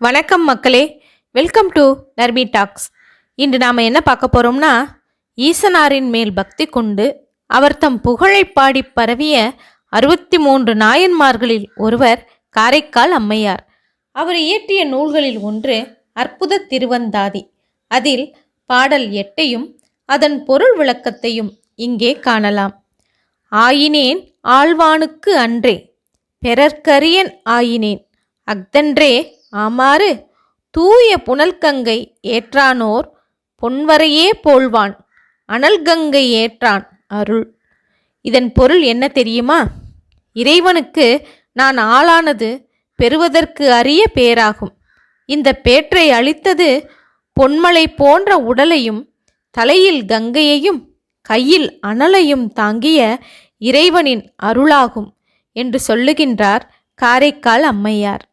வணக்கம் மக்களே. Welcome to Narmi tax இன்று நாம் என்ன பார்க்க போகிறோம்னா ஈசனாரின் மேல் பக்தி கொண்டு அவர் தம் புகழை பாடி பரவிய அறுபத்தி மூன்று நாயன்மார்களில் ஒருவர் காரைக்கால் அம்மையார். அவர் இயற்றிய நூல்களில் ஒன்று அற்புத திருவந்தாதி. அதில் பாடல் எட்டையும் அதன் பொருள் விளக்கத்தையும் இங்கே காணலாம். ஆயினேன் ஆழ்வானுக்கு அன்றே பெறற்கரியன் ஆயினேன். அஃதன்றே ஆமாறு தூய புனல்கங்கை ஏற்றானோர் பொன்வரையே போல்வான் அனல்கங்கை ஏற்றான் அருள். இதன் பொருள் என்ன தெரியுமா? இறைவனுக்கு நான் ஆளானது பெறுவதற்கு அரிய பேராகும். இந்த பேற்றை அளித்தது பொன்மலை போன்ற உடலையும் தலையில் கங்கையையும் கையில் அனலையும் தாங்கிய இறைவனின் அருளாகும் என்று சொல்லுகின்றார் காரைக்கால் அம்மையார்.